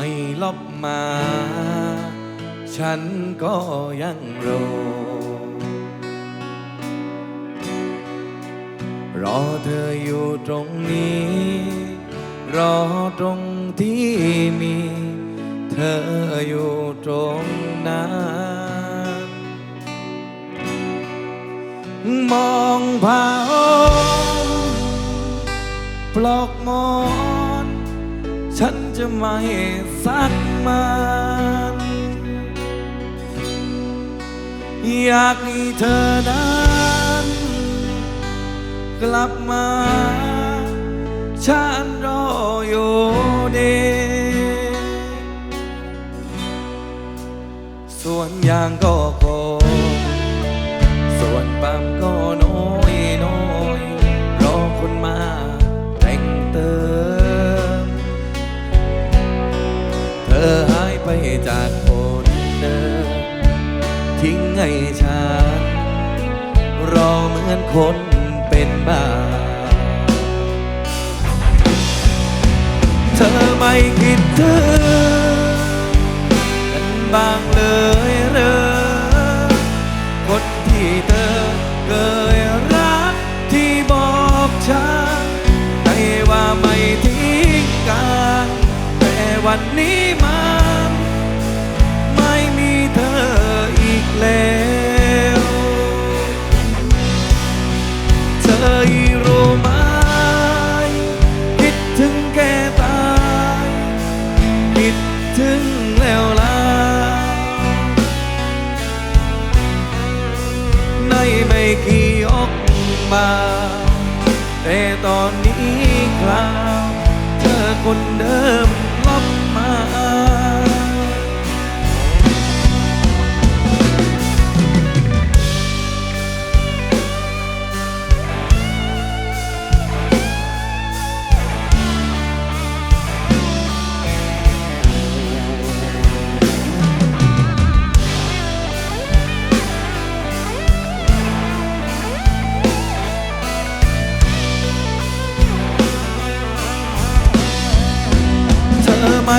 ไม่ลบมา ฉันก็ยังรอ รอเธออยู่ตรงนี้ รอตรงที่มี เธออยู่ตรงนั้น มองผ่าห้องปลอกหมอน ฉันจะไม่ซักมันอยากให้เธอนั้นกลับมา ฉันรออยู่ดีส่วนยางก็โก คนเป็นบ้า เธอไม่คิดถึงกันบ้างเลยเหรอคนที่เธอเคยรักที่บอกฉันให้ว่าไม่ทิ้งกัน แต่วันนี้มัน คิดถึงแล้วล่ะในไม่กี่ออกมาแต่ตอนนี้คลาวเธอคนเดิม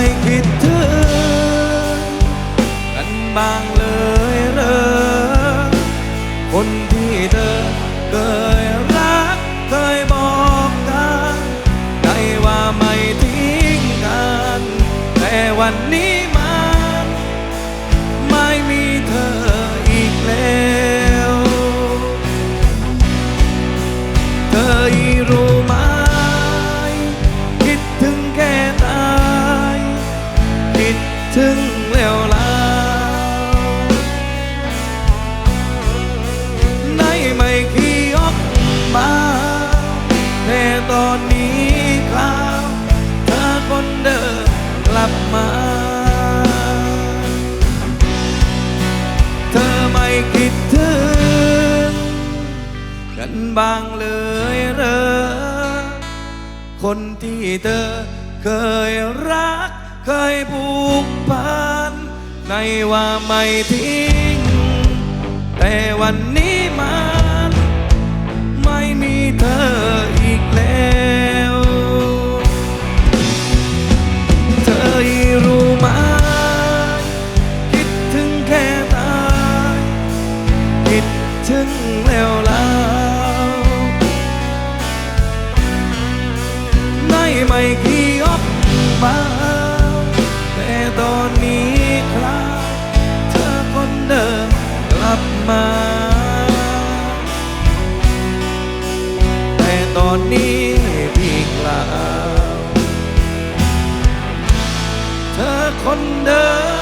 ยคิดถึงกันบ้างเลยเหรอคนที่เธอเคยรักเคยบอกกันได้ว่าไม่ทิ้งกัน แต่วันนี้ ถึงแล้วล่ะในไม่ขี้ออกมาแต่ตอนนี้คราวเธอคนเดิมกลับมา เธอไม่คิดถึง กันบ้างเลยเหรอคนที่เธอเคยรัก เคยผูกพันในว่าไม่ทิ้ง แต่วันนี้มา อนนี้พี่กล่าวเธอคนเดิม